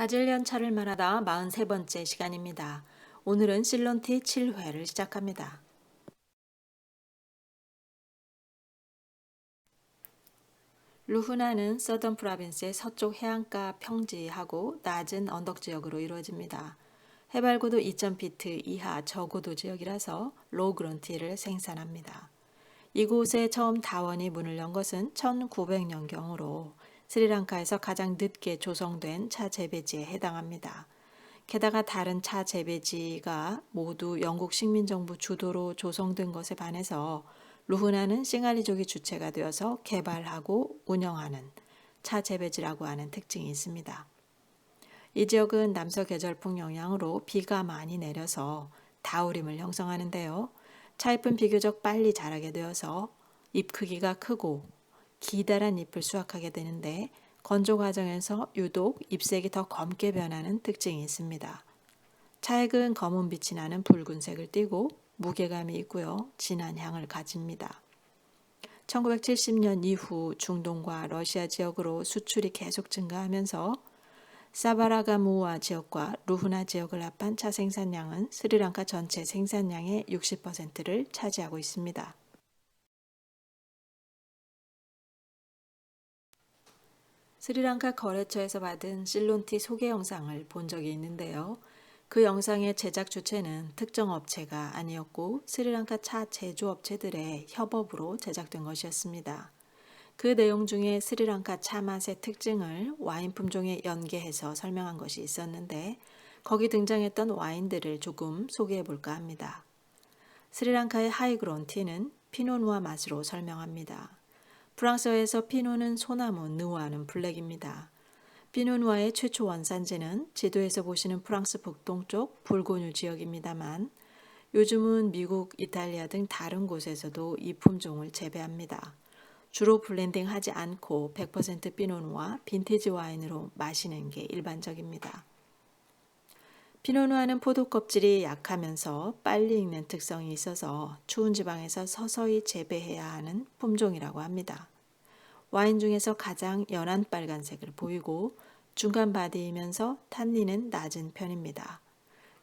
다질 연차를 말하다 43번째 시간입니다. 오늘은 실론티 7회를 시작합니다. 루후나는 서던 프라빈스의 서쪽 해안가 평지하고 낮은 언덕 지역으로 이루어집니다. 해발고도 2,000피트 이하 저고도 지역이라서 로그런티를 생산합니다. 이곳에 처음 다원이 문을 연 것은 1900년경으로 스리랑카에서 가장 늦게 조성된 차 재배지에 해당합니다. 게다가 다른 차 재배지가 모두 영국 식민정부 주도로 조성된 것에 반해서 루후나는 싱갈리족이 주체가 되어서 개발하고 운영하는 차 재배지라고 하는 특징이 있습니다. 이 지역은 남서 계절풍 영향으로 비가 많이 내려서 다우림을 형성하는데요. 차잎은 비교적 빨리 자라게 되어서 잎 크기가 크고 기다란 잎을 수확하게 되는데 건조 과정에서 유독 잎색이 더 검게 변하는 특징이 있습니다. 차액은 검은 빛이 나는 붉은색을 띠고 무게감이 있고요. 진한 향을 가집니다. 1970년 이후 중동과 러시아 지역으로 수출이 계속 증가하면서 사바라가무아 지역과 루후나 지역을 합한 차 생산량은 스리랑카 전체 생산량의 60%를 차지하고 있습니다. 스리랑카 거래처에서 받은 실론티 소개 영상을 본 적이 있는데요. 그 영상의 제작 주체는 특정 업체가 아니었고 스리랑카 차 제조업체들의 협업으로 제작된 것이었습니다. 그 내용 중에 스리랑카 차 맛의 특징을 와인 품종에 연계해서 설명한 것이 있었는데 거기 등장했던 와인들을 조금 소개해 볼까 합니다. 스리랑카의 하이그론 티는 피노누아 맛으로 설명합니다. 프랑스어에서 피노는 소나무, 느와는 블랙입니다. 피노누아의 최초 원산지는 지도에서 보시는 프랑스 북동쪽 불고뉴 지역입니다만 요즘은 미국, 이탈리아 등 다른 곳에서도 이 품종을 재배합니다. 주로 블렌딩하지 않고 100% 피노누아 빈티지 와인으로 마시는 게 일반적입니다. 피노누아는 포도 껍질이 약하면서 빨리 익는 특성이 있어서 추운 지방에서 서서히 재배해야 하는 품종이라고 합니다. 와인 중에서 가장 연한 빨간색을 보이고 중간 바디이면서 탄닌은 낮은 편입니다.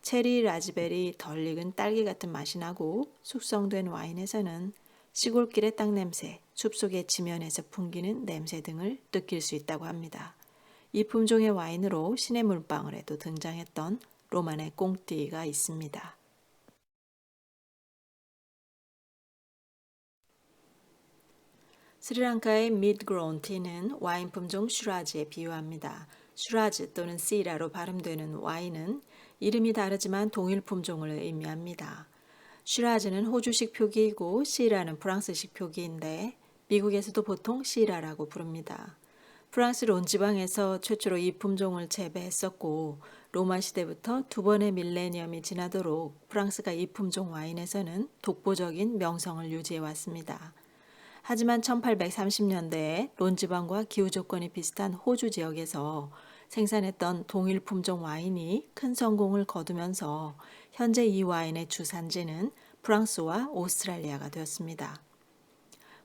체리, 라즈베리, 덜 익은 딸기 같은 맛이 나고 숙성된 와인에서는 시골길의 땅 냄새, 숲속의 지면에서 풍기는 냄새 등을 느낄 수 있다고 합니다. 이 품종의 와인으로 신의 물방울에도 등장했던 로만의 꽁띠가 있습니다. 스리랑카의 미드그로운 티는 와인 품종 슈라즈에 비유합니다. 슈라즈 또는 시라로 발음되는 와인은 이름이 다르지만 동일 품종을 의미합니다. 슈라즈는 호주식 표기이고 시라는 프랑스식 표기인데 미국에서도 보통 시라라고 부릅니다. 프랑스 론 지방에서 최초로 이 품종을 재배했었고 로마 시대부터 두 번의 밀레니엄이 지나도록 프랑스가 이 품종 와인에서는 독보적인 명성을 유지해 왔습니다. 하지만 1830년대에 론 지방과 기후 조건이 비슷한 호주 지역에서 생산했던 동일 품종 와인이 큰 성공을 거두면서 현재 이 와인의 주산지는 프랑스와 오스트랄리아가 되었습니다.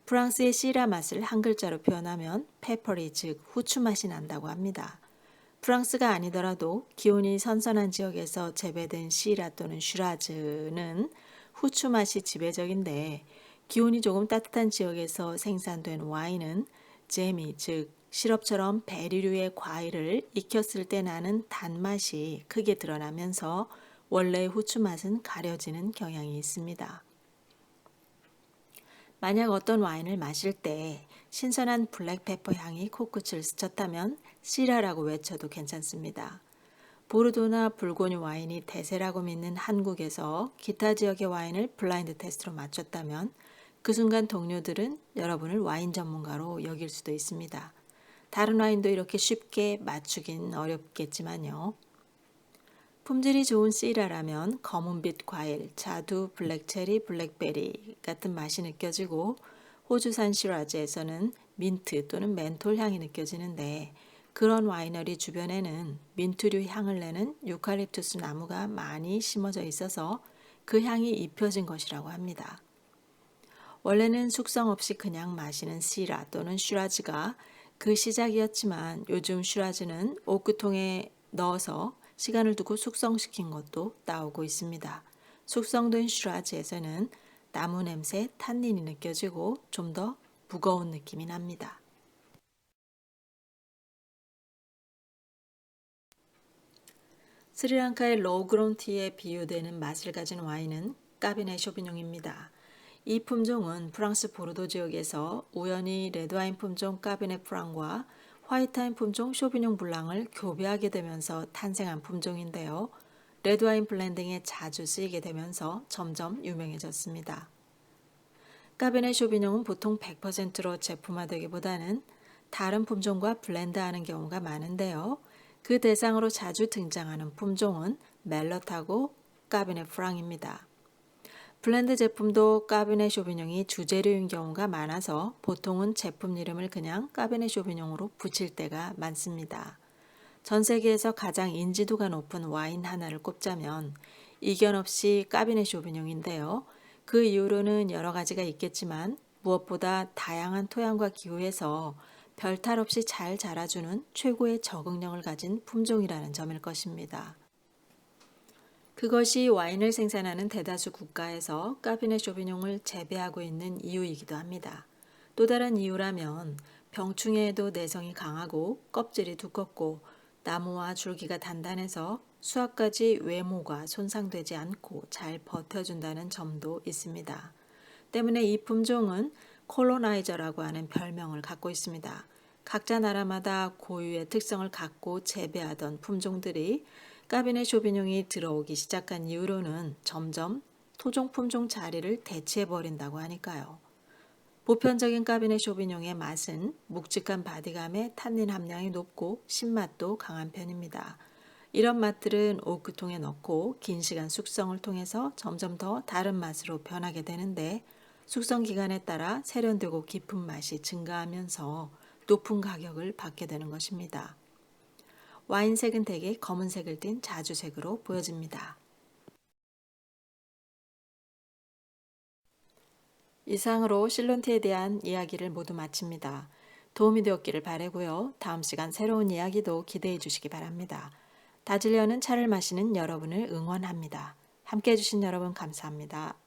프랑스의 시라 맛을 한 글자로 표현하면 페퍼리 즉 후추 맛이 난다고 합니다. 프랑스가 아니더라도 기온이 선선한 지역에서 재배된 시라 또는 슈라즈는 후추 맛이 지배적인데 기온이 조금 따뜻한 지역에서 생산된 와인은 제미 즉 시럽처럼 베리류의 과일을 익혔을 때 나는 단맛이 크게 드러나면서 원래의 후추 맛은 가려지는 경향이 있습니다. 만약 어떤 와인을 마실 때 신선한 블랙페퍼 향이 코끝을 스쳤다면 시라라고 외쳐도 괜찮습니다. 보르도나 불고뉴 와인이 대세라고 믿는 한국에서 기타 지역의 와인을 블라인드 테스트로 맞췄다면 그 순간 동료들은 여러분을 와인 전문가로 여길 수도 있습니다. 다른 와인도 이렇게 쉽게 맞추긴 어렵겠지만요. 품질이 좋은 시라라면 검은빛 과일, 자두, 블랙체리, 블랙베리 같은 맛이 느껴지고 호주산 시라즈에서는 민트 또는 멘톨 향이 느껴지는데 그런 와이너리 주변에는 민트류 향을 내는 유칼립투스 나무가 많이 심어져 있어서 그 향이 입혀진 것이라고 합니다. 원래는 숙성 없이 그냥 마시는 시라 또는 슈라즈가 그 시작이었지만 요즘 슈라즈는 오크통에 넣어서 시간을 두고 숙성시킨 것도 나오고 있습니다. 숙성된 슈라즈에서는 나무 냄새, 탄닌이 느껴지고 좀 더 무거운 느낌이 납니다. 스리랑카의 로그론티에 비유되는 맛을 가진 와인은 까비네 쇼비뇽입니다. 이 품종은 프랑스 보르도 지역에서 우연히 레드와인 품종 까비네 프랑과 화이트와인 품종 쇼비뇽 블랑을 교배하게 되면서 탄생한 품종인데요. 레드와인 블렌딩에 자주 쓰이게 되면서 점점 유명해졌습니다. 까베네 쇼비뇽은 보통 100%로 제품화되기보다는 다른 품종과 블렌드하는 경우가 많은데요. 그 대상으로 자주 등장하는 품종은 멜럿하고 까비네 프랑입니다. 블렌드 제품도 까비네 쇼비뇽이 주재료인 경우가 많아서 보통은 제품 이름을 그냥 까비네 쇼비뇽으로 붙일 때가 많습니다. 전 세계에서 가장 인지도가 높은 와인 하나를 꼽자면 이견 없이 까비네 쇼비뇽인데요. 그 이유로는 여러 가지가 있겠지만 무엇보다 다양한 토양과 기후에서 별탈 없이 잘 자라주는 최고의 적응력을 가진 품종이라는 점일 것입니다. 그것이 와인을 생산하는 대다수 국가에서 까비네 쇼비뇽을 재배하고 있는 이유이기도 합니다. 또 다른 이유라면 병충해에도 내성이 강하고 껍질이 두껍고 나무와 줄기가 단단해서 수확까지 외모가 손상되지 않고 잘 버텨준다는 점도 있습니다. 때문에 이 품종은 콜로나이저라고 하는 별명을 갖고 있습니다. 각자 나라마다 고유의 특성을 갖고 재배하던 품종들이 까비네 쇼비뇽이 들어오기 시작한 이후로는 점점 토종 품종 자리를 대체해 버린다고 하니까요. 보편적인 까비네 쇼비뇽의 맛은 묵직한 바디감에 탄닌 함량이 높고 신맛도 강한 편입니다. 이런 맛들은 오크통에 넣고 긴 시간 숙성을 통해서 점점 더 다른 맛으로 변하게 되는데 숙성 기간에 따라 세련되고 깊은 맛이 증가하면서 높은 가격을 받게 되는 것입니다. 와인색은 대개 검은색을 띤 자주색으로 보여집니다. 이상으로 실론티에 대한 이야기를 모두 마칩니다. 도움이 되었기를 바라고요. 다음 시간 새로운 이야기도 기대해 주시기 바랍니다. 다질려는 차를 마시는 여러분을 응원합니다. 함께 해주신 여러분 감사합니다.